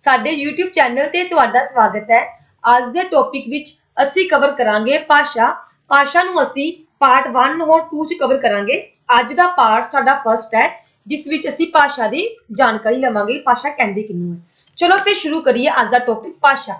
ਸਾਡੇ YouTube channel ਤੇ ਤੁਹਾਡਾ ਸਵਾਗਤ ਹੈ। ਅੱਜ ਦੇ ਟੌਪਿਕ ਵਿੱਚ ਅਸੀਂ ਕਵਰ ਕਰਾਂਗੇ ਭਾਸ਼ਾ। ਭਾਸ਼ਾ ਨੂੰ ਅਸੀਂ ਪਾਰਟ 1 ਹੋਰ 2 ਚ ਕਵਰ ਕਰਾਂਗੇ। ਅੱਜ ਦਾ ਪਾਰਟ ਸਾਡਾ ਫਰਸਟ ਹੈ, ਜਿਸ ਵਿੱਚ ਅਸੀਂ ਭਾਸ਼ਾ ਦੀ ਜਾਣਕਾਰੀ ਲਵਾਂਗੇ। ਭਾਸ਼ਾ ਕਹਿੰਦੀ ਕਿਹਨੂੰ ਹੈ? ਚਲੋ ਫਿਰ ਸ਼ੁਰੂ ਕਰੀਏ ਅੱਜ ਦਾ ਟੌਪਿਕ ਭਾਸ਼ਾ।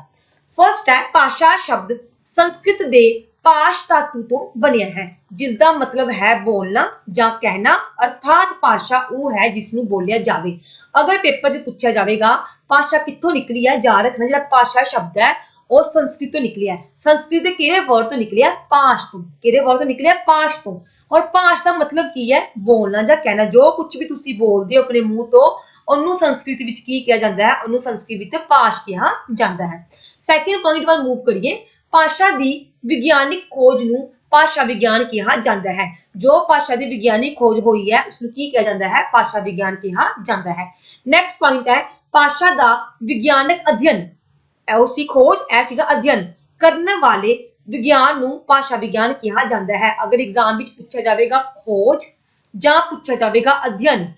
ਫਰਸਟ ਹੈ ਭਾਸ਼ਾ ਸ਼ਬਦ। ਸੰਸਕ੍ਰਿਤ ਦੇ ਪਾਸ਼ ਧਾਤੂ ਤੋਂ ਬਣਿਆ ਹੈ ਜਿਸ ਦਾ ਮਤਲਬ ਹੈ ਬੋਲਣਾ ਜਾਂ ਕਹਿਣਾ ਅਰਥਾਤ ਭਾਸ਼ਾ ਉਹ ਹੈ ਜਿਸ ਨੂੰ ਬੋਲਿਆ ਜਾਵੇ ਅਗਰ ਪੇਪਰ 'ਚ ਪੁੱਛਿਆ ਜਾਵੇਗਾ ਭਾਸ਼ਾ ਕਿੱਥੋਂ ਨਿਕਲੀ ਹੈ ਯਾਦ ਰੱਖਣਾ ਜਿਹੜਾ ਭਾਸ਼ਾ ਸ਼ਬਦ ਹੈ ਉਹ ਸੰਸਕ੍ਰਿਤ ਤੋਂ ਨਿਕਲਿਆ ਹੈ ਸੰਸਕ੍ਰਿਤ ਦੇ ਕਿਹੜੇ ਵਰਡ ਤੋਂ ਨਿਕਲਿਆ ਪਾਸ਼ ਤੋਂ ਕਿਹੜੇ ਵਰਡ ਤੋਂ ਨਿਕਲਿਆ ਪਾਸ਼ ਤੋਂ ਔਰ ਪਾਸ਼ ਦਾ ਮਤਲਬ ਕੀ ਹੈ ਬੋਲਣਾ ਜਾਂ ਕਹਿਣਾ ਜੋ ਕੁਝ ਵੀ ਤੁਸੀਂ ਬੋਲਦੇ ਹੋ ਆਪਣੇ ਮੂੰਹ ਤੋਂ ਉਹਨੂੰ ਸੰਸਕ੍ਰਿਤ ਵਿੱਚ ਕੀ ਕਿਹਾ ਜਾਂਦਾ ਹੈ ਉਹਨੂੰ ਸੰਸਕ੍ਰਿਤ ਵਿੱਚ ਪਾਸ਼ ਕਿਹਾ ਜਾਂਦਾ ਹੈ ਸੈਕਿੰਡ ਪੁਆਇੰਟ ਵੱਲ ਮੂਵ ਕਰੀਏ ਭਾਸ਼ਾ ਦੀ ਵਿਗਿਆਨਿਕ ਖੋਜ ਨੂੰ ਭਾਸ਼ਾ ਵਿਗਿਆਨ ਕਿਹਾ ਜਾਂਦਾ ਹੈ। ਜੋ ਭਾਸ਼ਾ ਦੀ ਵਿਗਿਆਨਿਕ ਖੋਜ ਹੋਈ ਹੈ ਉਸ ਨੂੰ ਕੀ ਕਿਹਾ ਜਾਂਦਾ ਹੈ? ਭਾਸ਼ਾ ਵਿਗਿਆਨ ਕਿਹਾ ਜਾਂਦਾ ਹੈ। ਨੈਕਸਟ ਪੁਆਇੰਟ ਹੈ, ਭਾਸ਼ਾ ਦਾ ਵਿਗਿਆਨਕ ਅਧਿਐਨ। ਇਹ ਉਹ ਸੀ ਖੋਜ, ਇਹ ਸੀਗਾ ਅਧਿਐਨ। ਕਰਨ ਵਾਲੇ ਵਿਗਿਆਨ ਨੂੰ ਭਾਸ਼ਾ ਵਿਗਿਆਨ ਕਿਹਾ ਜਾਂਦਾ ਹੈ। ਅਗਰ ਐਗਜ਼ਾਮ ਵਿੱਚ ਪੁੱਛਿਆ ਜਾਵੇਗਾ ਖੋਜ ਜਾਂ ਪੁੱਛਿਆ ਜਾਵੇਗਾ ਅਧਿਐਨ,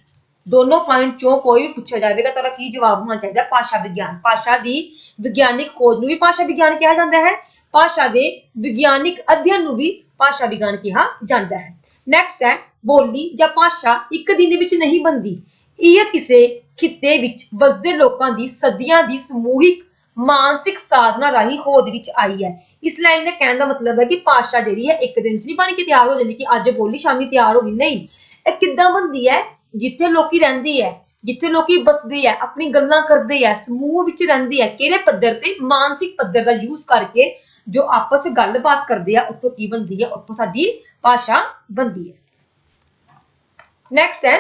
ਦੋਨੋਂ ਪੁਆਇੰਟ ਚੋਂ ਕੋਈ ਵੀ ਪੁੱਛਿਆ ਜਾਵੇਗਾ, ਤਾਂ ਉਹਦਾ ਕੀ ਜਵਾਬ ਹੋਣਾ ਚਾਹੀਦਾ? ਭਾਸ਼ਾ ਵਿਗਿਆਨ। ਭਾਸ਼ਾ ਦੀ ਵਿਗਿਆਨਿਕ ਖੋਜ ਨੂੰ ਵੀ ਭਾਸ਼ਾ ਵਿਗਿਆਨ ਕਿਹਾ ਜਾਂਦਾ ਹੈ। ਭਾਸ਼ਾ ਦੇ ਵਿਗਿਆਨਿਕ ਅਧਿਐਨ ਨੂੰ ਵੀ ਭਾਸ਼ਾ ਵਿਗਿਆਨ ਕਿਹਾ ਜਾਂਦਾ ਹੈ। ਨੈਕਸਟ ਹੈ, ਬੋਲੀ ਜਾਂ ਭਾਸ਼ਾ ਇੱਕ ਦਿਨ ਵਿੱਚ ਨਹੀਂ ਬਣਦੀ। ਇਹ ਕਿਸੇ ਖਿੱਤੇ ਵਿੱਚ ਵਸਦੇ ਲੋਕਾਂ ਦੀ ਸਦੀਆਂ ਦੀ ਸਮੂਹਿਕ, ਮਾਨਸਿਕ ਸਾਧਨਾ ਰਾਹੀਂ ਹੋਂਦ ਵਿੱਚ ਆਈ ਹੈ। ਇਸ ਲਾਈਨ ਦਾ ਕਹਿਣ ਦਾ ਮਤਲਬ ਹੈ ਕਿ ਭਾਸ਼ਾ ਜਿਹੜੀ ਹੈ ਇੱਕ ਦਿਨ 'ਚ ਨਹੀਂ ਬਣ ਕੇ ਤਿਆਰ ਹੋ ਜਾਂਦੀ ਕਿ ਅੱਜ ਬੋਲੀ ਸ਼ਾਮੀ ਤਿਆਰ ਹੋ ਗਈ। ਨਹੀਂ, ਇਹ ਕਿੱਦਾਂ ਬਣਦੀ ਹੈ? ਜਿੱਥੇ ਲੋਕੀ ਰਹਿੰਦੀ ਹੈ, ਜਿੱਥੇ ਲੋਕੀ ਬਸਦੇ ਹੈ, ਆਪਣੀ ਗੱਲਾਂ ਕਰਦੇ ਹੈ, ਸਮੂਹ ਵਿੱਚ ਰਹਿੰਦੇ ਹੈ, ਕਿਹੜੇ ਪੱਧਰ ਤੇ ਮਾਨਸਿਕ ਪੱਧਰ ਦਾ ਯੂਜ਼ ਕਰਕੇ ਜੋ ਆਪਸ ਵਿੱਚ ਗੱਲਬਾਤ ਕਰਦੇ ਆ, ਉੱਥੋਂ ਕੀ ਬਣਦੀ ਹੈ ਉੱਥੋਂ ਸਾਡੀ ਭਾਸ਼ਾ ਬਣਦੀ ਹੈ ਨੈਕਸਟ ਹੈ,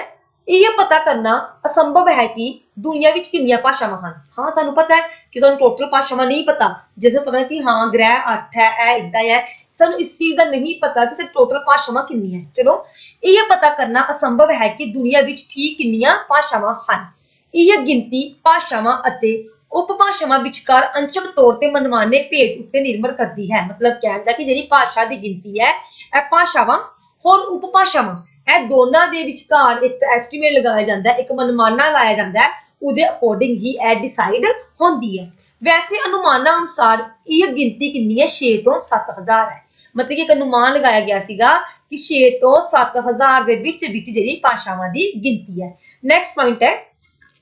ਇਹ ਪਤਾ ਕਰਨਾ ਅਸੰਭਵ ਹੈ ਕਿ ਦੁਨੀਆ ਵਿੱਚ ਕਿੰਨੀਆਂ ਭਾਸ਼ਾਵਾਂ ਹਨ। ਹਾਂ, ਸਾਨੂੰ ਪਤਾ ਹੈ ਕਿ ਸਾਨੂੰ ਟੋਟਲ ਭਾਸ਼ਾਵਾਂ ਨਹੀਂ ਪਤਾ ਜਿਵੇਂ ਪਤਾ ਹੈ ਕਿ ਹਾਂ, ਗ੍ਰਹਿ 8 ਹੈ, ਇਹ ਇਦਾਂ ਹੈ ਸਾਨੂੰ ਇਸ ਚੀਜ਼ ਦਾ ਨਹੀਂ ਪਤਾ ਕਿ ਸੇ ਟੋਟਲ ਭਾਸ਼ਾਵਾਂ ਕਿੰਨੀਆਂ ਹੈ ਚਲੋ, ਇਹ ਪਤਾ ਕਰਨਾ ਅਸੰਭਵ ਹੈ ਕਿ ਦੁਨੀਆ ਵਿੱਚ ਠੀਕ ਕਿੰਨੀਆਂ ਭਾਸ਼ਾਵਾਂ ਹਨ। ਇਹ ਗਿਣਤੀ ਭਾਸ਼ਾਵਾਂ ਅਤੇ ਉਪਭਾਸ਼ਾਵਾਂ ਵਿਚਕਾਰ ਅੰਸ਼ਕ ਤੌਰ ਤੇ ਮਨਮਾਨੇ ਭੇਦ ਉੱਤੇ ਨਿਰਭਰ ਕਰਦੀ ਹੈ। ਮਤਲਬ ਕਹਿੰਦਾ ਕਿ ਜਿਹੜੀ ਭਾਸ਼ਾ ਦੀ ਗਿਣਤੀ ਹੈ, ਇਹ ਭਾਸ਼ਾਵਾਂ, ਹੋਰ ਉਪਭਾਸ਼ਾਵਾਂ, ਇਹ ਦੋਨਾਂ ਦੇ ਵਿਚਕਾਰ ਇੱਕ ਐਸਟੀਮੇਟ ਲਗਾਇਆ ਜਾਂਦਾ ਹੈ, ਇੱਕ ਮਨਮਾਨਾ ਲਾਇਆ ਜਾਂਦਾ ਹੈ, ਉਹਦੇ ਅਕੋਰਡਿੰਗ ਹੀ ਇਹ ਡਿਸਾਈਡ ਹੁੰਦੀ ਹੈ। ਵੈਸੇ ਅਨੁਮਾਨਾਂ ਅਨੁਸਾਰ ਇਹ ਗਿਣਤੀ ਕਿੰਨੀ ਹੈ? 6 ਤੋਂ 7000 ਹੈ। ਮਤਲਬ ਕਿ ਇੱਕ ਅਨੁਮਾਨ ਲਗਾਇਆ ਗਿਆ ਸੀਗਾ ਕਿ 6 ਤੋਂ 7000 ਦੇ ਵਿੱਚ ਵਿੱਚ ਜਿਹੜੀ ਭਾਸ਼ਾਵਾਂ ਦੀ ਗਿਣਤੀ ਹੈ। ਨੈਕਸਟ ਪੁਆਇੰਟ ਹੈ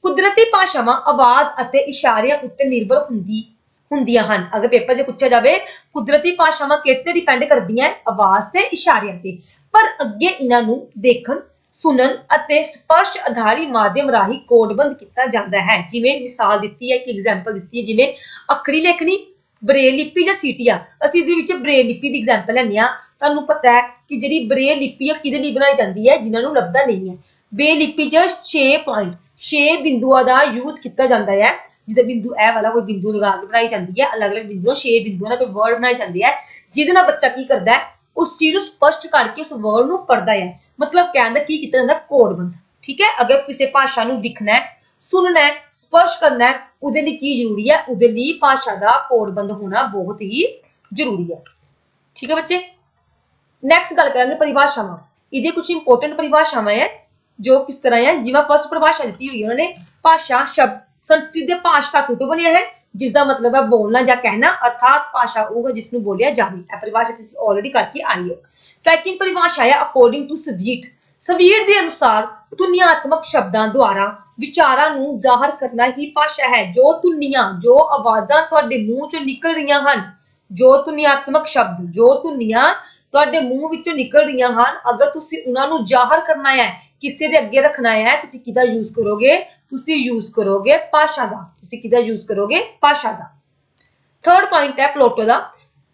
ਕੁਦਰਤੀ ਭਾਸ਼ਾਵਾਂ, ਆਵਾਜ਼ ਅਤੇ ਇਸ਼ਾਰਿਆਂ ਉੱਤੇ ਨਿਰਭਰ ਹੁੰਦੀ, ਹੁੰਦੀਆਂ ਹਨ। ਅਗਰ ਪੇਪਰ 'ਚ ਪੁੱਛਿਆ ਜਾਵੇ, ਕੁਦਰਤੀ ਭਾਸ਼ਾਵਾਂ ਕਿਤੇ ਡਿਪੈਂਡ ਕਰਦੀਆਂ ਆਵਾਜ਼ ਤੇ ਇਸ਼ਾਰਿਆਂ ਤੇ। ਪਰ ਅੱਗੇ ਇਹਨਾਂ ਨੂੰ ਦੇਖਣ, ਸੁਣਨ ਅਤੇ ਸਪਰਸ਼ ਆਧਾਰੀ ਮਾਧਿਅਮ ਰਾਹੀਂ ਕੋਡਬੰਦ ਕੀਤਾ ਜਾਂਦਾ ਹੈ। ਜਿਵੇਂ ਮਿਸਾਲ ਦਿੱਤੀ ਹੈ ਕਿ ਐਗਜ਼ਾਮਪਲ ਦਿੱਤੀ ਹੈ, ਜਿਵੇਂ ਅੱਖਰੀ ਲੇਖਣੀ, ਬ੍ਰੇਲ ਲਿਪੀ ਜਾਂ ਸੀਟੀਆ। ਅਸੀਂ ਇਹਦੇ ਵਿੱਚ ਬ੍ਰੇਲ ਲਿਪੀ ਦੀ ਐਗਜ਼ਾਮਪਲ ਲੈਂਦੇ ਹਾਂ। ਤੁਹਾਨੂੰ ਪਤਾ ਹੈ ਕਿ ਜਿਹੜੀ ਬ੍ਰੇਲ ਲਿਪੀ ਹੈ ਕਿਹਦੇ ਲਈ ਬਣਾਈ ਜਾਂਦੀ ਹੈ? ਜਿਨ੍ਹਾਂ ਨੂੰ ਲੱਭਦਾ ਨਹੀਂ ਹੈ। ਬੇ ਲਿਪੀ 'ਚ 6 ਪੁਆਇੰਟ 6 ਬਿੰਦੂਆਂ ਦਾ ਯੂਜ਼ ਕੀਤਾ ਜਾਂਦਾ ਹੈ। ਜਿਹਦਾ ਬਿੰਦੂ ਇਹ ਵਾਲਾ ਕੋਈ ਬਿੰਦੂ ਲਗਾ ਕੇ ਬਣਾਈ ਜਾਂਦੀ ਹੈ। ਅਲੱਗ-ਅਲੱਗ ਬਿੰਦੂਆਂ 6 ਬਿੰਦੂਆਂ ਦਾ ਕੋਈ ਵਰਡ ਬਣਾਈ ਜਾਂਦੀ ਹੈ। ਜਿਹਦੇ ਨਾਲ ਬੱਚਾ ਕੀ ਕਰਦਾ ਹੈ? ਉਸ ਚੀਜ਼ ਨੂੰ ਸਪਸ਼ਟ ਕਰਕੇ ਉਸ ਵਰਡ ਨੂੰ ਪੜਦਾ ਹੈ। ਮਤਲਬ ਕਹਿਣ ਦਾ ਕੀ ਕੀਤਾ ਜਾਂਦਾ? ਕੋਡਬੰਦ ਠੀਕ ਹੈ? ਅਗਰ ਕਿਸੇ ਭਾਸ਼ਾ ਨੂੰ ਦਿਖਣਾ ਹੈ, ਸੁਣਨਾ ਹੈ ਸਪਰਸ਼ ਕਰਨਾ ਹੈ, ਉਹਦੇ ਲਈ ਕੀ ਜ਼ਰੂਰੀ ਹੈ? ਉਹਦੇ ਲਈ ਭਾਸ਼ਾ ਦਾ ਕੋਡਬੰਦ ਹੋਣਾ ਬਹੁਤ ਹੀ ਜ਼ਰੂਰੀ ਹੈ। ਠੀਕ ਹੈ ਬੱਚੇ? ਨੈਕਸਟ ਗੱਲ ਕਰਾਂਗੇ ਪਰਿਭਾਸ਼ਾਵਾਂ। ਇਹਦੇ ਕੁਝ ਇੰਪੋਰਟੈਂਟ ਪਰਿਭਾਸ਼ਾਵਾਂ ਹੈ। ਜੋ ਕਿਸ ਤਰ੍ਹਾਂ ਹੈ, ਜਿਵੇਂ ਫਸਟ ਪਰਿਭਾਸ਼ਾ ਦਿੱਤੀ ਹੋਈ ਹੈ ਉਹਨਾਂ ਨੇ ਭਾਸ਼ਾ, ਸ਼ਬਦ, ਸੰਸਕ੍ਰਿਤ ਦੇ ਭਾਸ਼ ਧਾਤੂ ਤੋਂ ਬਣਿਆ ਹੈ ਜਿਸ ਦਾ ਮਤਲਬ ਹੈ ਬੋਲਣਾ ਜਾਂ ਕਹਿਣਾ, ਅਰਥਾਤ ਭਾਸ਼ਾ ਉਹ ਹੈ ਜਿਸ ਨੂੰ ਬੋਲਿਆ ਜਾਵੇ। ਇਹ ਪਰਿਭਾਸ਼ਾ ਤੁਸੀਂ ਆਲਰੇਡੀ ਕਰਕੇ ਆਈ ਹੋ। ਸੈਕਿੰਡ ਪਰਿਭਾਸ਼ਾ ਹੈ ਅਕੋਰਡਿੰਗ ਟੂ ਸਵੀਟ ਸਵੀਟ ਦੇ ਅਨੁਸਾਰ ਧੁਨੀਆਤਮਕ ਸ਼ਬਦਾਂ ਦੁਆਰਾ ਵਿਚਾਰਾਂ ਨੂੰ ਜ਼ਾਹਰ ਕਰਨਾ ਹੀ ਭਾਸ਼ਾ ਹੈ। ਜੋ ਧੁਨੀਆਂ, ਜੋ ਆਵਾਜ਼ਾਂ ਤੁਹਾਡੇ ਮੂੰਹ ਚੋਂ ਨਿਕਲ ਰਹੀਆਂ ਹਨ, ਜੋ ਧੁਨੀਆਤਮਕ ਸ਼ਬਦ, ਜੋ ਧੁਨੀਆਂ ਤੁਹਾਡੇ ਮੂੰਹ ਵਿੱਚੋਂ ਨਿਕਲ ਰਹੀਆਂ ਹਨ, ਅਗਰ ਤੁਸੀਂ ਉਹਨਾਂ ਨੂੰ ਜ਼ਾਹਰ ਕਰਨਾ ਹੈ ਕਿਸੇ ਦੇ ਅੱਗੇ ਰੱਖਣਾ ਹੈ, ਤੁਸੀਂ ਕਿਹਦਾ ਯੂਜ਼ ਕਰੋਗੇ? ਤੁਸੀਂ ਯੂਜ਼ ਕਰੋਗੇ ਭਾਸ਼ਾ ਦਾ। ਤੁਸੀਂ ਕਿਹਦਾ ਯੂਜ਼ ਕਰੋਗੇ? ਭਾਸ਼ਾ ਦਾ। ਥਰਡ ਪੁਆਇੰਟ ਹੈ ਪਲੋਟੋ ਦਾ।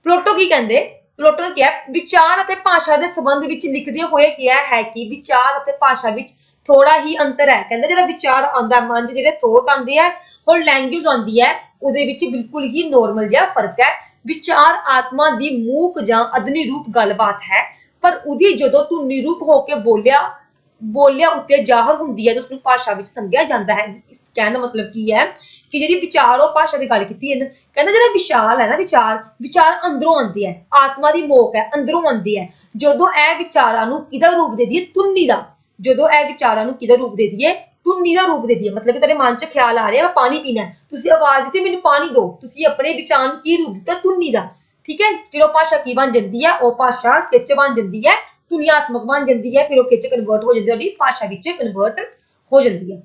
ਪਲੋਟੋ ਕੀ ਕਹਿੰਦੇ? ਪਲੋਟੋ ਨੇ ਕਿਹਾ, ਵਿਚਾਰ ਅਤੇ ਭਾਸ਼ਾ ਦੇ ਸੰਬੰਧ ਵਿੱਚ ਲਿਖਦੇ ਹੋਏ ਕਿਹਾ ਹੈ ਕਿ ਵਿਚਾਰ ਅਤੇ ਭਾਸ਼ਾ ਵਿੱਚ ਥੋੜਾ ਹੀ ਅੰਤਰ ਹੈ। ਕਹਿੰਦਾ ਜਿਹੜਾ ਵਿਚਾਰ ਆਉਂਦਾ, ਮਨ 'ਚ ਜਿਹੜੇ ਥੋਟ ਆਉਂਦੇ ਆ, ਹੋਰ ਲੈਂਗੁਏਜ ਆਉਂਦੀ ਹੈ, ਉਹਦੇ ਵਿੱਚ ਬਿਲਕੁਲ ਹੀ ਨੋਰਮਲ ਜਿਹਾ ਫ਼ਰਕ ਹੈ। ਵਿਚਾਰ ਆਤਮਾ ਦੀ ਮੂਕ ਜਾਂ ਅਦਨੀ ਰੂਪ ਗੱਲਬਾਤ ਹੈ, ਪਰ ਉਹਦੀ ਜਦੋਂ ਤੂੰ ਨਿਰੂਪ ਹੋ ਕੇ ਬੋਲਿਆ ਬੋਲਿਆ ਉੱਤੇ ਜ਼ਾਹਰ ਹੁੰਦੀ ਹੈ ਤਾਂ ਉਸ ਨੂੰ ਭਾਸ਼ਾ ਵਿੱਚ ਸਮਝਿਆ ਜਾਂਦਾ ਹੈ। ਇਸ ਕਹਿਣ ਦਾ ਮਤਲਬ ਕੀ ਹੈ ਕਿ ਜਿਹੜੀ ਵਿਚਾਰ, ਉਹ ਭਾਸ਼ਾ ਦੀ ਗੱਲ ਕੀਤੀ ਹੈ ਕਹਿੰਦਾ ਜਿਹੜਾ ਵਿਸ਼ਾਲ ਹੈ ਨਾ, ਵਿਚਾਰ ਵਿਚਾਰ ਅੰਦਰੋਂ ਆਉਂਦੀ ਹੈ, ਆਤਮਾ ਦੀ ਮੋਕ ਹੈ, ਅੰਦਰੋਂ ਆਉਂਦੀ ਹੈ। ਜਦੋਂ ਇਹ ਵਿਚਾਰਾਂ ਨੂੰ ਕਿਹਦਾ ਰੂਪ ਦੇ ਦਈਏ? ਤੁੰਨੀ ਦਾ। ਜਦੋਂ ਇਹ ਵਿਚਾਰਾਂ ਨੂੰ ਕਿਹਦਾ ਰੂਪ ਦੇ ਦਈਏ? ਧੁਨੀ ਦਾ ਰੂਪ ਦੇ ਦਈਏ। ਮਤਲਬ ਕਿ ਤੇਰੇ ਮਨ 'ਚ ਖਿਆਲ ਆ ਰਿਹਾ, ਮੈਂ ਪਾਣੀ ਪੀਣਾ ਤੁਸੀਂ ਆਵਾਜ਼ ਦਿੱਤੀ, ਮੈਨੂੰ ਪਾਣੀ ਦਿਓ। ਤੁਸੀਂ ਆਪਣੇ ਵਿਚਾਰ ਨੂੰ ਕੀ ਰੂਪ ਦਿੱਤਾ? ਧੁਨੀ ਦਾ। ਠੀਕ ਹੈ? ਫਿਰ ਉਹ ਭਾਸ਼ਾ ਕੀ ਬਣ ਜਾਂਦੀ ਹੈ? ਉਹ ਭਾਸ਼ਾ ਖਿੱਚ ਬਣ ਜਾਂਦੀ ਹੈ। ਧੁਨੀਆਤਮਕ ਬਣ ਜਾਂਦੀ ਹੈ, ਫਿਰ ਉਹ ਖਿੱਚ ਕਨਵਰਟ ਹੋ ਜਾਂਦੀ ਹੈ, ਉਹਦੀ ਭਾਸ਼ਾ ਵਿੱਚ ਕਨਵਰਟ ਹੋ ਜਾਂਦੀ ਹੈ।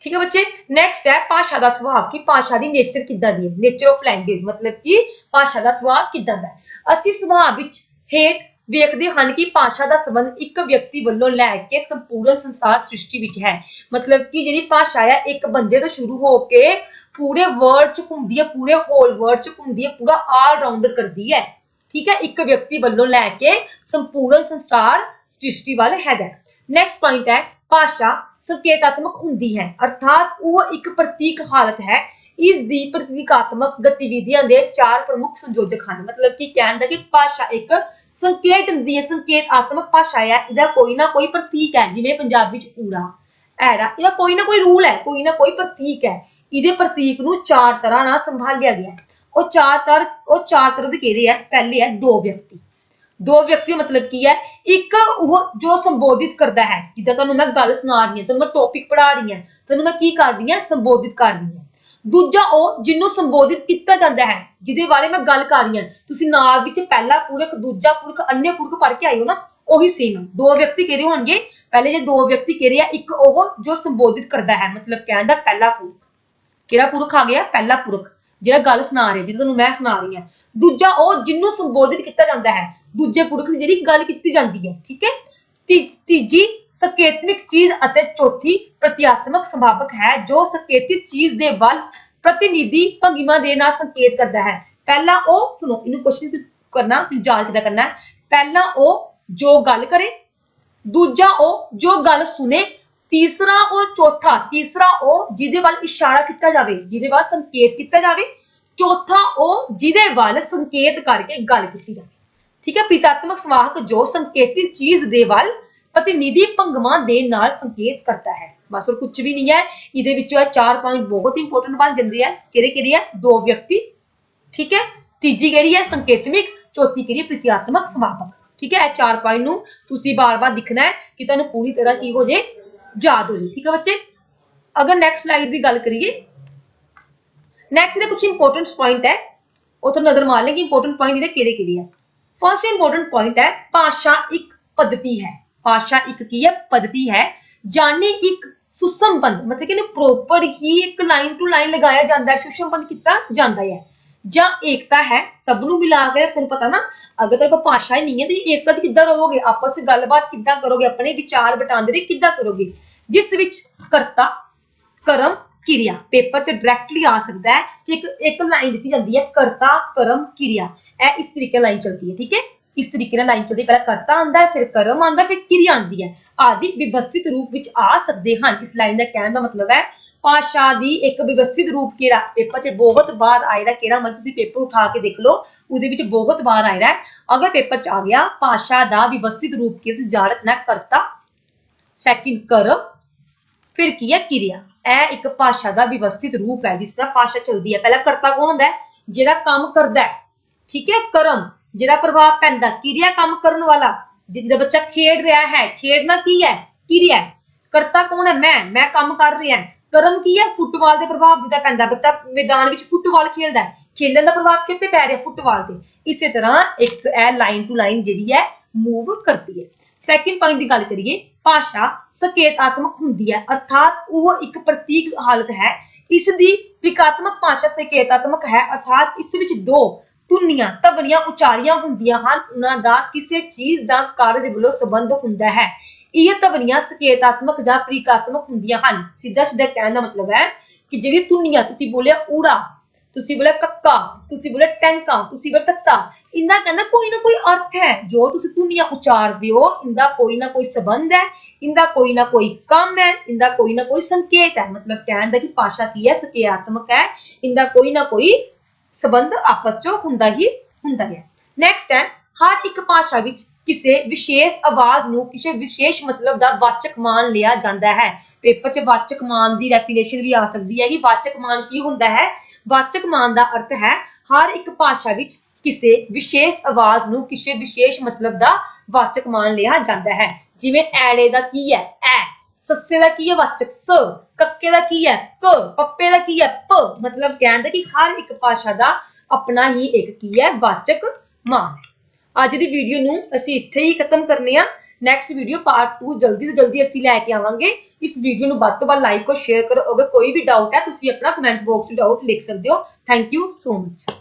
ਠੀਕ ਹੈ ਬੱਚੇ? ਨੈਕਸਟ ਹੈ ਭਾਸ਼ਾ ਦਾ ਸੁਭਾਅ, ਕਿ ਭਾਸ਼ਾ ਦੀ ਨੇਚਰ ਕਿੱਦਾਂ ਦੀ ਹੈ? ਨੇਚਰ ਆਫ ਲੈਂਗੁਏਜ ਮਤਲਬ ਕਿ ਭਾਸ਼ਾ ਦਾ ਸੁਭਾਅ ਕਿੱਦਾਂ ਦਾ ਹੈ? ਅਸੀਂ ਸੁਭਾਅ ਵਿੱਚ ਹੇਠ ਵੇਖਦੇ ਹਨ ਕਿ ਭਾਸ਼ਾ ਦਾ ਸੰਬੰਧ ਇੱਕ ਵਿਅਕਤੀ ਵੱਲੋਂ ਲੈ ਕੇ ਸੰਪੂਰਨ ਸੰਸਾਰ ਸ੍ਰਿਸ਼ਟੀ ਵਿੱਚ ਹੈ। ਮਤਲਬ ਕਿ ਜਿਹੜੀ ਭਾਸ਼ਾ ਹੈ ਇੱਕ ਬੰਦੇ ਤੋਂ ਸ਼ੁਰੂ ਹੋ ਕੇ ਪੂਰੇ ਵਰਲਡ ਚ ਘੁੰਮਦੀ ਹੈ, ਪੂਰੇ ਹੋਲ ਵਰਲਡ ਚ ਘੁੰਮਦੀ ਹੈ, ਪੂਰਾ ਆਲ ਰਾਊਂਡਰ ਕਰਦੀ ਹੈ। ਠੀਕ ਹੈ? ਇੱਕ ਵਿਅਕਤੀ ਵੱਲੋਂ ਲੈ ਕੇ ਸੰਪੂਰਨ ਸੰਸਾਰ ਸ੍ਰਿਸ਼ਟੀ ਵੱਲ ਹੈਗਾ ਨੈਕਸਟ ਪੁਆਇੰਟ ਹੈ, ਭਾਸ਼ਾ ਸੰਕੇਤਾਤਮਕ ਹੁੰਦੀ ਹੈ। ਅਰਥਾਤ ਉਹ ਇੱਕ ਪ੍ਰਤੀਕ ਹਾਲਤ ਹੈ। ਇਸ ਦੀ ਪ੍ਰਤੀਕਾਤਮਕ ਗਤੀਵਿਧੀਆਂ ਦੇ ਚਾਰ ਪ੍ਰਮੁੱਖ ਸੰਯੋਜਕ ਹਨ। ਮਤਲਬ ਕਿ ਕਹਿਣ ਦਾ ਕਿ ਭਾਸ਼ਾ ਇੱਕ ਸੰਕੇਤ ਦਿੰਦੀ ਹੈ, ਸੰਕੇਤਾਤਮਕ ਭਾਸ਼ਾ ਹੈ। ਇਹਦਾ ਕੋਈ ਨਾ ਕੋਈ ਪ੍ਰਤੀਕ ਹੈ, ਜਿਵੇਂ ਪੰਜਾਬੀ ਚ ਊੜਾ ਐੜਾ। ਇਹਦਾ ਕੋਈ ਨਾ ਕੋਈ ਰੂਲ ਹੈ, ਕੋਈ ਨਾ ਕੋਈ ਪ੍ਰਤੀਕ ਹੈ। ਇਹਦੇ ਪ੍ਰਤੀਕ ਨੂੰ ਚਾਰ ਤਰ੍ਹਾਂ ਨਾਲ ਸੰਭਾਲਿਆ ਗਿਆ। ਹੈ ਉਹ ਚਾਰ ਤਰ, ਉਹ ਚਾਰ ਤਰ੍ਹਾਂ ਦੇ ਕਿਹੜੇ ਆ। ਪਹਿਲੇ ਹੈ ਦੋ ਵਿਅਕਤੀ। ਦੋ ਵਿਅਕਤੀ ਮਤਲਬ ਕੀ ਹੈ ਇੱਕ ਉਹ ਜੋ ਸੰਬੋਧਿਤ ਕਰਦਾ ਹੈ। ਜਿੱਦਾਂ ਤੁਹਾਨੂੰ ਮੈਂ ਗੱਲ ਸੁਣਾ ਰਹੀ ਹਾਂ, ਤੁਹਾਨੂੰ ਮੈਂ ਟੌਪਿਕ ਪੜ੍ਹਾ ਰਹੀ ਹਾਂ, ਤੁਹਾਨੂੰ ਮੈਂ ਕੀ ਕਰ ਰਹੀ ਹਾਂ? ਸੰਬੋਧਿਤ ਕਰ ਰਹੀ ਹਾਂ। ਦੂਜਾ ਉਹ ਜਿਹਨੂੰ ਸੰਬੋਧਿਤ ਕੀਤਾ ਜਾਂਦਾ ਹੈ, ਜਿਹਦੇ ਬਾਰੇ ਮੈਂ ਗੱਲ ਕਰ ਰਹੀ ਹਾਂ। ਤੁਸੀਂ ਨਾਮ ਵਿੱਚ ਪਹਿਲਾ ਪੁਰਖ, ਦੂਜਾ ਪੁਰਖ, ਅੰਨ੍ਯ ਪੁਰਖ ਪੜ੍ਹ ਕੇ ਆਏ ਹੋ ਨਾ, ਉਹੀ ਸੇਮ ਦੋ ਵਿਅਕਤੀ ਕਿਹੜੇ ਹੋਣਗੇ। ਪਹਿਲੇ ਜੇ ਦੋ ਵਿਅਕਤੀ ਕਿਹੜੇ ਆ, ਇੱਕ ਉਹ ਜੋ ਸੰਬੋਧਿਤ ਕਰਦਾ ਹੈ, ਮਤਲਬ ਕਹਿਣ ਦਾ ਪਹਿਲਾ ਪੁਰਖ। ਕਿਹੜਾ ਪੁਰਖ ਆ ਗਿਆ? ਪਹਿਲਾ ਪੁਰਖ। ਜਿਹੜਾ ਗੱਲ ਸੁਣਾ ਰਿਹਾ ਜਿਹਨੂੰ ਤੁਹਾਨੂੰ ਮੈਂ ਸੁਣਾ ਰਹੀ ਹਾਂ। ਦੂਜਾ ਉਹ ਜਿਹਨੂੰ ਸੰਬੋਧਿਤ ਕੀਤਾ ਜਾਂਦਾ ਹੈ, ਦੂਜੇ ਪੁਰਖ ਦੀ ਜਿਹੜੀ ਗੱਲ ਕੀਤੀ ਜਾਂਦੀ ਹੈ, ਠੀਕ ਹੈ? ਤੀਜੀ ਸੰਕੇਤਮਿਕ ਚੀਜ਼ ਅਤੇ ਚੌਥੀ ਪ੍ਰਤੀਆਤਮਕ ਸੰਭਾਵਕ ਹੈ, ਜੋ ਸੰਕੇਤਿਤ ਚੀਜ਼ ਦੇ ਵੱਲ ਪ੍ਰਤੀਨਿਧੀ ਭੰਗਿਮਾ ਦੇ ਨਾਲ ਸੰਕੇਤ ਕਰਦਾ ਹੈ। ਪਹਿਲਾ ਉਹ, ਸੁਣੋ, ਇਹਨੂੰ ਕੁਐਸਚਨ ਕਰਨਾ ਜਾਲ ਕਿੱਦਾਂ ਕਰਨਾ ਹੈ। ਪਹਿਲਾ ਉਹ ਜੋ ਗੱਲ ਕਰੇ, ਦੂਜਾ ਉਹ ਜੋ ਗੱਲ ਸੁਣੇ ਤੀਸਰਾ ਔਰ ਚੌਥਾ, ਤੀਸਰਾ ਉਹ ਜਿਹਦੇ ਵੱਲ ਇਸ਼ਾਰਾ ਕੀਤਾ ਜਾਵੇ, ਜਿਹਦੇ ਵੱਲ ਸੰਕੇਤ ਕੀਤਾ ਜਾਵੇ, ਚੌਥਾ ਉਹ ਜਿਹਦੇ ਵੱਲ ਸੰਕੇਤ ਕਰਕੇ ਗੱਲ ਕੀਤੀ ਜਾਵੇ। ਠੀਕ ਹੈ ਪ੍ਰੀਤਾਤਮਕ ਸਵਾਹਕ ਜੋ ਸੰਕੇਤਿਤ ਚੀਜ਼ ਦੇ ਵੱਲ ਪ੍ਰਤੀਨਿਧੀ ਭੰਗਮਾ ਦੇ ਨਾਲ ਸੰਕੇਤ ਕਰਦਾ ਹੈ। ਬਸ ਹੋਰ ਕੁਝ ਵੀ ਨਹੀਂ ਹੈ, ਇਹਦੇ ਵਿੱਚੋਂ ਇਹ ਚਾਰ ਪੁਆਇੰਟ ਬਹੁਤ ਇੰਪੋਰਟੈਂਟ ਬਣ ਜਾਂਦੇ ਆ। ਕਿਹੜੇ ਕਿਹੜੇ ਆ? ਦੋ ਵਿਅਕਤੀ। ਠੀਕ ਹੈ, ਤੀਜੀ ਕਿਹੜੀ ਹੈ? ਸੰਕੇਤਮਿਕ। ਚੌਥੀ ਕਿਹੜੀ ਹੈ? ਪ੍ਰਤੀਆਤਮਕ ਸਮਾਪਕ ਠੀਕ ਹੈ, ਇਹ ਚਾਰ ਪੁਆਇੰਟ ਨੂੰ ਤੁਸੀਂ ਬਾਰ-ਬਾਰ ਦਿਖਣਾ ਹੈ ਕਿ ਤੁਹਾਨੂੰ ਪੂਰੀ ਤਰ੍ਹਾਂ ਕੀ ਹੋ ਜੇ ਯਾਦ ਹੋ ਜੀ ਠੀਕ ਹੈ ਬੱਚੇ? ਅਗਰ ਨੈਕਸਟ ਸਲਾਈਡ ਦੀ ਗੱਲ ਕਰੀਏ ਨੈਕਸਟ ਦੇ ਕੁਝ ਇੰਪੋਰਟੈਂਟ ਪੁਆਇੰਟ ਹੈ। ਉਹ ਤੁਹਾਨੂੰ ਨਜ਼ਰ ਮਾਰ ਲੇਗੀ ਇੰਪੋਰਟੈਂਟ ਪੁਆਇੰਟ ਇਹਦੇ ਕਿਹੜੇ ਕਿਹੜੇ ਆ। ਫਰਸਟ ਇੰਪੋਰਟੈਂਟ ਪੁਆਇੰਟ ਹੈ, ਭਾਸ਼ਾ ਇੱਕ ਪद्धਤੀ ਹੈ। ਭਾਸ਼ਾ ਇੱਕ ਕੀ ਹੈ? ਪद्धਤੀ ਹੈ ਜਾਣੀ ਇੱਕ ਸੁਸੰਬੰਧ। ਮਤਲਬ ਕਿ ਇਹਨੂੰ ਪ੍ਰੋਪਰ ਹੀ ਇੱਕ ਲਾਈਨ ਟੂ ਲਾਈਨ ਲਗਾਇਆ ਜਾਂਦਾ ਹੈ, ਸੁਸੰਬੰਧ ਕੀਤਾ ਜਾਂਦਾ ਹੈ। ਜਾਂ ਏਕਤਾ ਹੈ, ਸਭ ਨੂੰ ਮਿਲਾ ਕੇ ਤੁਹਾਨੂੰ ਪਤਾ ਨਾ, ਅਗਰ ਤੁਹਾਡੇ ਕੋਲ ਭਾਸ਼ਾ ਹੀ ਨਹੀਂ ਹੈ, ਤੇ ਏਕਤਾ ਚ ਕਿੱਦਾਂ ਰਹੋਗੇ? ਆਪਸ ਚ ਗੱਲਬਾਤ ਕਿੱਦਾਂ ਕਰੋਗੇ? ਆਪਣੇ ਵਿਚਾਰ ਵਟਾਂਦਰੇ ਕਿੱਦਾਂ ਕਰੋਗੇ? ਜਿਸ ਵਿੱਚ ਕਰਤਾ, ਕਰਮ, ਕਿਰਿਆ। ਪੇਪਰ 'ਚ ਡਾਇਰੈਕਟਲੀ ਆ ਸਕਦਾ ਹੈ ਕਿ ਇੱਕ ਇੱਕ ਲਾਈਨ ਦਿੱਤੀ ਜਾਂਦੀ ਹੈ, ਕਰਤਾ, ਕਰਮ, ਕਿਰਿਆ। ਇਹ ਇਸ ਤਰੀਕੇ ਨਾਲ ਲਾਈਨ ਚੱਲਦੀ ਹੈ, ਠੀਕ ਹੈ? ਇਸ ਤਰੀਕੇ ਨਾਲ ਲਾਈਨ ਚੱਲਦੀ ਪਹਿਲਾਂ ਕਰਤਾ ਆਂਦਾ ਫਿਰ ਕਰਮ ਆਂਦਾ ਫਿਰ ਕਿਰਿਆ ਆਂਦੀ ਹੈ। ਆਦਿ ਵਿਵਸਥਿਤ ਰੂਪ ਵਿੱਚ ਆ ਸਕਦੇ ਹਨ। ਇਸ ਲਾਈਨ ਦਾ ਕਹਿਣ ਦਾ ਮਤਲਬ ਹੈ ਭਾਸ਼ਾ ਦੀ ਇੱਕ ਵਿਵਸਥਿਤ ਰੂਪ ਕਿਹੜਾ? ਪੇਪਰ 'ਚ ਬਹੁਤ ਵਾਰ ਆਇਦਾ ਕਿਹੜਾ ਮਤਲਬ ਤੁਸੀਂ ਪੇਪਰ ਉਠਾ ਕੇ ਦੇਖ ਲਓ, ਉਹਦੇ ਵਿੱਚ ਬਹੁਤ ਵਾਰ ਆਇਦਾ ਹੈ। ਅਗਰ ਪੇਪਰ 'ਚ ਆ ਗਿਆ, ਭਾਸ਼ਾ ਦਾ ਵਿਵਸਥਿਤ ਰੂਪ ਕੀ ਹੈ? ਤੁਸੀਂ ਯਾਦ ਰੱਖਣਾ ਕਰਤਾ ਸੈਕਿੰਡ ਕਰਮ ਫਿਰ ਕੀ ਹੈ? ਕਿਰਿਆ। ਇਹ ਇੱਕ ਭਾਸ਼ਾ ਦਾ ਵਿਵਸਥਿਤ ਰੂਪ ਹੈ, ਜਿਸ ਤਰ੍ਹਾਂ ਭਾਸ਼ਾ ਚੱਲਦੀ ਹੈ। ਪਹਿਲਾਂ ਕਰਤਾ ਕੌਣ ਹੁੰਦਾ ਹੈ? ਜਿਹੜਾ ਕੰਮ ਕਰਦਾ ਹੈ, ਠੀਕ ਹੈ? ਕਰਮ, ਜਿਹੜਾ ਪ੍ਰਭਾਵ ਪੈਂਦਾ, ਕਿਰਿਆ ਕੰਮ ਕਰਨ ਵਾਲਾ, ਜੇ, ਜਿਹਦਾ ਬੱਚਾ ਖੇਡ ਰਿਹਾ ਹੈ। ਖੇਡਣਾ ਕੀ ਹੈ? ਕਿਰਿਆ ਕਰਤਾ ਕੌਣ ਹੈ? ਮੈਂ ਮੈਂ ਕੰਮ ਕਰ ਰਿਹਾ ਹਾਂ। ਕਰਮ ਕੀ ਹੈ? ਫੁੱਟਬਾਲ ਦੇ ਪ੍ਰਭਾਵ ਜਿਹਦਾ ਪੈਂਦਾ ਬੱਚਾ ਮੈਦਾਨ ਵਿੱਚ ਫੁੱਟਬਾਲ ਖੇਡਦਾ ਹੈ। ਖੇਲਣ ਦਾ ਪ੍ਰਭਾਵ ਕਿੱਥੇ ਪੈ ਰਿਹਾ ਫੁੱਟਬਾਲ ਤੇ? ਇਸੇ ਤਰ੍ਹਾਂ ਇੱਕ ਇਹ ਲਾਈਨ ਟੂ ਲਾਈਨ ਜਿਹੜੀ ਹੈ ਮੂਵ ਕਰਦੀ ਹੈ। ਸੈਕਿੰਡ ਪੁਆਇੰਟ ਦੀ ਗੱਲ ਕਰੀਏ, ਭਾਸ਼ਾ ਸੰਕੇਤਾਤਮਕ ਹੁੰਦੀ ਹੈ। ਅਰਥਾਤ ਉਹ ਇੱਕ ਪ੍ਰਤੀਕ ਹਾਲਤ ਹੈ। ਇਸ ਦੀ ਵਿਕਾਤਮਕ ਭਾਸ਼ਾ ਸੰਕੇਤਾਤਮਕ ਹੈ। ਅਰਥਾਤ ਇਸ ਵਿੱਚ ਦੋ ਧੁਨੀਆਂ ਤਵਣੀਆਂ ਉਚਾਰੀਆਂ ਹੁੰਦੀਆਂ ਹਨ। ਉਹਨਾਂ ਦਾ ਕਿਸੇ ਚੀਜ਼ ਦਾ ਕਾਰਜ ਵੱਲੋਂ ਸੰਬੰਧ ਹੁੰਦਾ ਹੈ। ਇਹ ਤਵਣੀਆਂ ਸੰਕੇਤਾਤਮਕ ਜਾਂ ਪ੍ਰਤੀਕਾਤਮਕ ਹੁੰਦੀਆਂ ਹਨ। ਸਿੱਧਾ ਸਿੱਧਾ ਕਹਿਣ ਦਾ ਮਤਲਬ ਹੈ ਕਿ ਜਿਹੜੀ ਧੁਨੀਆਂ ਤੁਸੀਂ ਬੋਲਿਆ ਊੜਾ, ਤੁਸੀਂ ਬੋਲਿਆ ਕੱਕਾ, ਤੁਸੀਂ ਬੋਲਿਆ ਟੈਂਕਾ, ਤੁਸੀਂ ਬੋਲਿਆ ਤੱਤਾ ਇੰਦਾ ਕਹਿੰਦਾ ਕੋਈ ਨਾ ਕੋਈ ਅਰਥ ਹੈ। ਜੋ ਤੁਸੀਂ ਧੁਨੀਆਂ ਉਚਾਰਦੇ ਹੋ, ਇੰਦਾ ਕੋਈ ਨਾ ਕੋਈ ਸੰਬੰਧ ਹੈ, ਇੰਦਾ ਕੋਈ ਨਾ ਕੋਈ ਕੰਮ ਹੈ, ਇੰਦਾ ਕੋਈ ਨਾ ਕੋਈ ਸੰਕੇਤ ਹੈ। ਮਤਲਬ ਕਹਿਣ ਦਾ ਕਿ ਭਾਸ਼ਾ ਕੀ ਹੈ? ਸੰਕੇਤਾਤਮਕ ਹੈ। ਇੰਦਾ ਕੋਈ ਨਾ ਕੋਈ ਸੰਬੰਧ ਆਪਸ ਚ ਹੁੰਦਾ ਹੀ ਹੁੰਦਾ ਹੈ। ਨੈਕਸਟ ਹੈ ਹਰ ਇੱਕ ਭਾਸ਼ਾ ਵਿੱਚ ਕਿਸੇ ਵਿਸ਼ੇਸ਼ ਆਵਾਜ਼ ਨੂੰ ਕਿਸੇ ਵਿਸ਼ੇਸ਼ ਮਤਲਬ ਦਾ ਵਾਚਕ ਮਾਨ ਲਿਆ ਜਾਂਦਾ ਹੈ। ਪੇਪਰ 'ਚ ਵਾਚਕ ਮਾਨ ਦੀ ਡੈਫੀਨੇਸ਼ਨ ਵੀ ਆ ਸਕਦੀ ਹੈ। ਕਿ ਵਾਚਕ ਮਾਨ ਕੀ ਹੁੰਦਾ ਹੈ? ਵਾਚਕ ਮਾਨ ਦਾ ਅਰਥ ਹੈ, ਹਰ ਇੱਕ ਭਾਸ਼ਾ ਵਿੱਚ ਕਿਸੇ ਵਿਸ਼ੇਸ਼ ਆਵਾਜ਼ ਨੂੰ ਕਿਸੇ ਵਿਸ਼ੇਸ਼ ਮਤਲਬ ਦਾ ਵਾਚਕ ਮਾਨ ਲਿਆ ਜਾਂਦਾ ਹੈ। ਜਿਵੇਂ ਐੜੇ ਦਾ ਕੀ ਹੈ? ਐ। ਸੱਸੇ ਦਾ ਕੀ ਹੈ? ਵਾਚਕ ਸ। ਕੱਕੇ ਦਾ ਕੀ ਹੈ? ਕ ਪੱਪੇ ਦਾ ਕੀ ਹੈ? ਪ। ਮਤਲਬ ਕਹਿੰਦਾ ਕਿ ਹਰ ਇੱਕ ਭਾਸ਼ਾ ਦਾ ਆਪਣਾ ਹੀ ਇੱਕ ਕੀ ਹੈ? ਵਾਚਕ ਮਾਨ ਹੈ ਅੱਜ ਦੀ ਵੀਡੀਓ ਨੂੰ ਅਸੀਂ ਇੱਥੇ ਹੀ ਖਤਮ ਕਰਨੇ ਆ। ਨੈਕਸਟ ਵੀਡੀਓ ਪਾਰਟ 2 ਜਲਦੀ ਤੋਂ ਜਲਦੀ ਅਸੀਂ ਲੈ ਕੇ ਆਵਾਂਗੇ। ਇਸ ਵੀਡੀਓ ਨੂੰ ਵੱਧ ਤੋਂ ਵੱਧ ਲਾਈਕ ਔਰ ਸ਼ੇਅਰ ਕਰੋ। ਅਗਰ ਕੋਈ ਵੀ ਡਾਊਟ ਹੈ, ਤੁਸੀਂ ਆਪਣਾ ਕਮੈਂਟ ਬਾਕਸ ਡਾਊਟ ਲਿਖ ਸਕਦੇ ਹੋ। Thank you so much